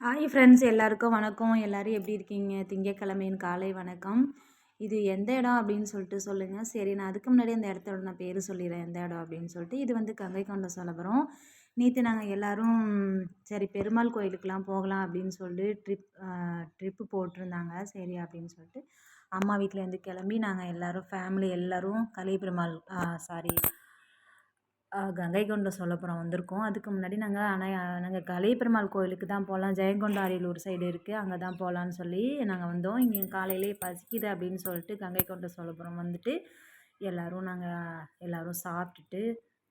Hi friends எல்லாருக்கும் வணக்கம். எல்லோரும் எப்படி இருக்கீங்க? திங்கக்கிழமையின் காலை வணக்கம். இது எந்த இடம் அப்படின்னு சொல்லிட்டு சொல்லுங்கள் சரி நான் அதுக்கு முன்னாடி அந்த இடத்தோட நான் பேர் சொல்லிடுறேன். எந்த இடம் அப்படின்னு சொல்லிட்டு. இது வந்து கங்கை கொண்ட சோழபுரம். நேற்று நாங்கள் எல்லோரும் சரி பெருமாள் கோயிலுக்கெலாம் போகலாம் அப்படின்னு சொல்லிட்டு ட்ரிப் ட்ரிப்பு போட்டிருந்தாங்க. சரி அப்படின்னு சொல்லிட்டு அம்மா வீட்டிலேருந்து கிளம்பி நாங்கள் எல்லோரும் ஃபேமிலி எல்லோரும் கலை பெருமாள் சாரி கங்கை கொண்ட சோழபுரம் வந்திருக்கோம். அதுக்கு முன்னாடி நாங்கள் ஆனால் நாங்கள் கலை பெருமாள் கோயிலுக்கு தான் போகலாம் ஜெயங்கொண்ட அரியலூர் சைடு இருக்குது அங்கே தான் போகலான்னு சொல்லி நாங்கள் வந்தோம். இங்கே காலையிலே பசிக்குது அப்படின்னு சொல்லிட்டு கங்கை கொண்ட சோழபுரம் வந்துட்டு எல்லோரும் நாங்கள் எல்லோரும் சாப்பிட்டுட்டு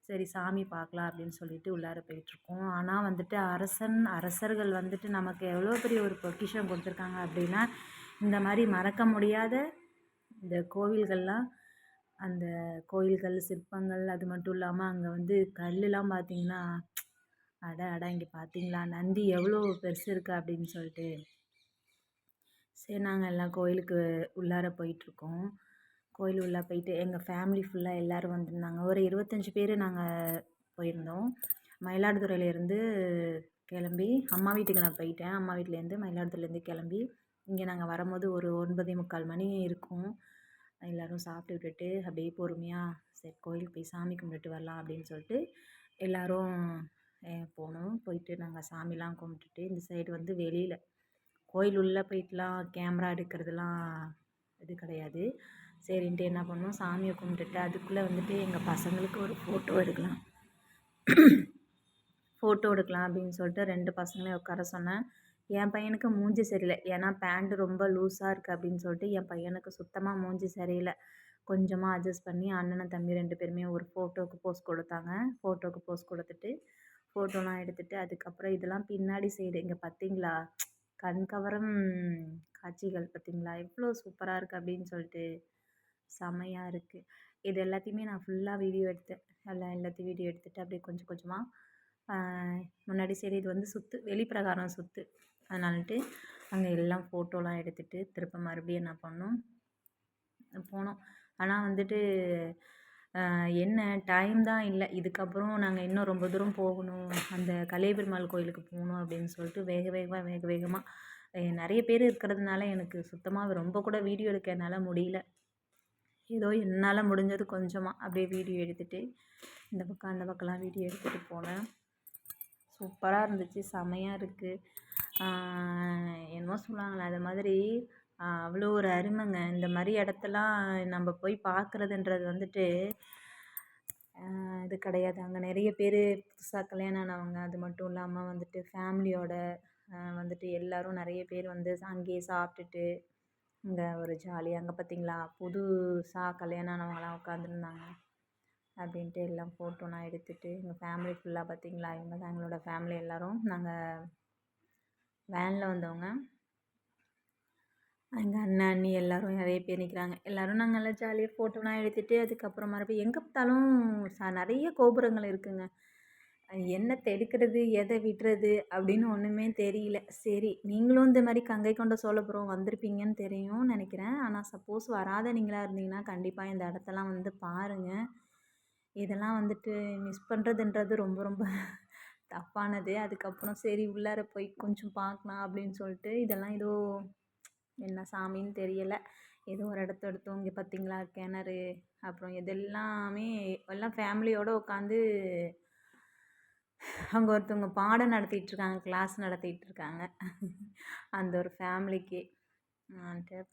சரி சாமி பார்க்கலாம் அப்படின்னு சொல்லிட்டு உள்ளார போயிட்டுருக்கோம். ஆனால் வந்துட்டு அரசன் அரசர்கள் வந்துட்டு நமக்கு எவ்வளோ பெரிய ஒரு பொக்கிஷம் கொடுத்துருக்காங்க அப்படின்னா இந்த மாதிரி மறக்க முடியாத இந்த கோவில்கள்லாம் அந்த கோயில்கள் சிற்பங்கள் அது மட்டும் இல்லாமல் அங்கே வந்து கல்லுலாம் பார்த்திங்கன்னா அட அட இங்கே பார்த்தீங்களா நந்தி எவ்வளோ பெருசு இருக்குது அப்படின்னு சொல்லிட்டு. சரி நாங்கள் எல்லாம் கோயிலுக்கு உள்ளார போயிட்டுருக்கோம். கோயில் உள்ளே போயிட்டு எங்கள் ஃபேமிலி ஃபுல்லாக எல்லோரும் வந்திருந்தாங்க. ஒரு இருபத்தஞ்சி பேர் நாங்கள் போயிருந்தோம். மயிலாடுதுறையிலேருந்து கிளம்பி அம்மா வீட்டுக்கு நான் போயிட்டேன். அம்மா வீட்டிலேருந்து மயிலாடுதுறையிலேருந்து கிளம்பி இங்கே நாங்கள் வரும்போது ஒரு ஒன்பதே முக்கால் மணி இருக்கும். எல்லோரும் சாப்பிட்டு விட்டுட்டு அப்படியே பொறுமையாக சரி கோயிலுக்கு போய் சாமி கும்பிட்டுட்டு வரலாம் அப்படின்னு சொல்லிட்டு எல்லோரும் போனோம். போயிட்டு நாங்கள் சாமிலாம் கும்பிட்டுட்டு இந்த சைடு வந்து வெளியில் கோயில் உள்ளே போயிட்டுலாம் கேமரா எடுக்கிறதுலாம் இது கிடையாது. சரின்ட்டு என்ன பண்ணோம் சாமியை கும்பிட்டுட்டு அதுக்குள்ளே வந்துட்டு எங்கள் பசங்களுக்கு ஒரு ஃபோட்டோ எடுக்கலாம். ஃபோட்டோ எடுக்கலாம் அப்படின்னு சொல்லிட்டு ரெண்டு பசங்களையும் உட்கார சொன்னேன். என் பையனுக்கு மூஞ்சி சரியில்லை. ஏன்னா பேண்ட்டு ரொம்ப லூஸாக இருக்குது அப்படின்னு சொல்லிட்டு என் பையனுக்கு சுத்தமாக மூஞ்சி சரியில்லை. கொஞ்சமாக அட்ஜஸ்ட் பண்ணி அண்ணனும் தம்பி ரெண்டு பேருமே ஒரு ஃபோட்டோவுக்கு போஸ்ட் கொடுத்தாங்க. ஃபோட்டோவுக்கு போஸ்ட் கொடுத்துட்டு ஃபோட்டோலாம் எடுத்துகிட்டு அதுக்கப்புறம் இதெல்லாம் பின்னாடி சைடு இங்கே பார்த்தீங்களா கண் கவரம் காட்சிகள் பார்த்தீங்களா எவ்வளோ சூப்பராக இருக்குது அப்படின்னு சொல்லிட்டு செமையாக இருக்குது இது எல்லாத்தையுமே நான் ஃபுல்லாக வீடியோ எடுத்தேன். எல்லாம் எல்லாத்தையும் வீடியோ எடுத்துகிட்டு அப்படியே கொஞ்சம் கொஞ்சமாக முன்னாடி சைடு இது வந்து சுற்று வெளிப்பிரகாரம் சுற்று அதனாலட்டு அங்கே எல்லாம் ஃபோட்டோலாம் எடுத்துகிட்டு திரும்ப மறுபடியும் என்ன பண்ணோம் போனோம். ஆனால் வந்துட்டு என்ன டைம் தான் இல்லை. இதுக்கப்புறம் நாங்கள் இன்னும் ரொம்ப தூரம் போகணும். அந்த கலியபெருமாள் கோயிலுக்கு போகணும் அப்படின்னு சொல்லிட்டு வேக வேகமாக வேக வேகமாக நிறைய பேர் இருக்கிறதுனால எனக்கு சுத்தமாக ரொம்ப கூட வீடியோ எடுக்க என்னால் முடியல. ஏதோ என்னால் முடிஞ்சது கொஞ்சமாக அப்படியே வீடியோ எடுத்துகிட்டு இந்த பக்கம் அந்த பக்கம்லாம் வீடியோ எடுத்துகிட்டு போனேன். சூப்பராக இருந்துச்சு. செமையாக இருக்குது என்னமோ சொல்லுவாங்களே அது மாதிரி அவ்வளோ ஒரு அருமைங்க. இந்த மாதிரி இடத்தெல்லாம் நம்ம போய் பார்க்குறதுன்றது வந்துட்டு இது கிடையாது. அங்கே நிறைய பேர் புதுசாக கல்யாணம் ஆனவங்க அது மட்டும் இல்லாமல் வந்துட்டு ஃபேமிலியோட வந்துட்டு எல்லோரும் நிறைய பேர் வந்து அங்கேயே சாப்பிட்டுட்டு இங்கே ஒரு ஜாலி அங்கே பார்த்தீங்களா புதுசாக கல்யாணம் ஆனவங்களாம் உட்காந்துருந்தாங்க அப்படின்ட்டு எல்லாம் ஃபோட்டோலாம் எடுத்துகிட்டு எங்கள் ஃபேமிலி ஃபுல்லாக பார்த்தீங்களா இவங்க தான் எங்களோட ஃபேமிலி எல்லோரும். நாங்கள் வேனில் வந்தவங்க. எங்கள் அண்ணன் அண்ணி எல்லோரும் நிறைய பேர் நிற்கிறாங்க எல்லோரும் நாங்கள் நல்லா ஜாலியாக ஃபோட்டோலாம் எடுத்துகிட்டு அதுக்கப்புறம் மறுபடியும் எங்கே பார்த்தாலும் ச நிறைய கோபுரங்கள் இருக்குதுங்க என்னத்தை எடுக்கிறது எதை விடுறது அப்படின்னு ஒன்றுமே தெரியல. சரி நீங்களும் இந்த மாதிரி கங்கை கொண்ட சோழபுரம் வந்திருப்பீங்கன்னு தெரியும் நினைக்கிறேன். ஆனால் சப்போஸ் வராத நீங்களாக இருந்தீங்கன்னா கண்டிப்பாக இந்த இடத்தெல்லாம் வந்து பாருங்கள் இதெல்லாம் வந்துட்டு மிஸ் பண்ணுறதுன்றது ரொம்ப ரொம்ப தப்பானது. அதுக்கப்புறம் சரி உள்ளார போய் கொஞ்சம் பார்க்கலாம் அப்படின்னு சொல்லிட்டு இதெல்லாம் ஏதோ என்ன சாமின்னு தெரியலை. ஏதோ ஒரு இடத்த எடுத்தோம். இங்கே பார்த்தீங்களா? கிணறு அப்புறம் இதெல்லாமே எல்லாம் ஃபேமிலியோடு உட்காந்து அங்கே ஒருத்தவங்க பாடம் நடத்திட்டுருக்காங்க கிளாஸ் நடத்திட்டுருக்காங்க அந்த ஒரு ஃபேமிலிக்கு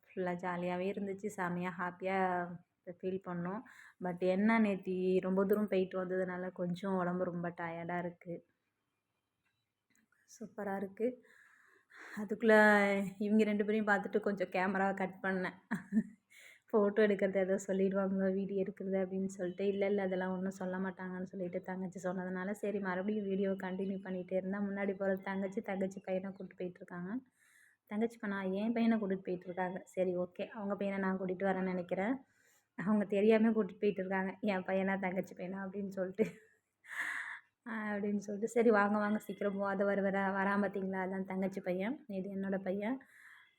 ஃபுல்லாக ஜாலியாகவே இருந்துச்சு. செமையாக ஹாப்பியாக ஃபீல் பண்ணோம். பட் என்ன நேத்தி ரொம்ப தூரம் போயிட்டு வந்ததுனால கொஞ்சம் உடம்பு ரொம்ப டயர்டாக இருக்குது சூப்பராக இருக்குது அதுக்குள்ளே இவங்க ரெண்டு பேரையும் பார்த்துட்டு கொஞ்சம் கேமராவை கட் பண்ணேன். ஃபோட்டோ எடுக்கிறது ஏதோ சொல்லிடுவாங்க வீடியோ எடுக்கிறது அப்படின்னு சொல்லிட்டு இல்லை இல்லை அதெல்லாம் ஒன்றும் சொல்ல மாட்டாங்கன்னு சொல்லிட்டு தங்கச்சி சொன்னதுனால சரி மறுபடியும் வீடியோ கண்டினியூ பண்ணிகிட்டே இருந்தால் முன்னாடி போகிற தங்கச்சி தங்கச்சி பையனை கூப்பிட்டு போயிட்டுருக்காங்க தங்கச்சி பண்ணா என் பையனை கூட்டிகிட்டு போயிட்டுருக்காங்க சரி ஓகே அவங்க பையனை நான் கூட்டிகிட்டு வரேன்னு நினைக்கிறேன். அவங்க தெரியாமல் கூட்டிகிட்டு போயிட்டு இருக்காங்க. என் பையனா தங்கச்சி பையனா அப்படின்னு சொல்லிட்டு. அப்படின்னு சொல்லிட்டு சரி வாங்க வாங்க சீக்கிரம் போகாத வர வர வரான் பார்த்தீங்களா? அதான் தங்கச்சி பையன் இது என்னோடய பையன்.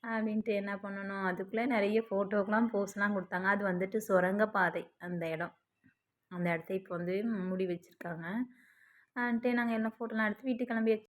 அப்படின்ட்டு என்ன பண்ணணும்? அதுக்குள்ளே நிறைய ஃபோட்டோக்கெலாம் போஸ்லாம் கொடுத்தாங்க. அது வந்துட்டு சுரங்கப்பாதை அந்த இடம். அந்த இடத்த இப்போ வந்து மூடி வச்சுருக்காங்க. வந்துட்டு நாங்கள் என்ன ஃபோட்டோலாம் எடுத்து வீட்டுக்கு கிளம்பி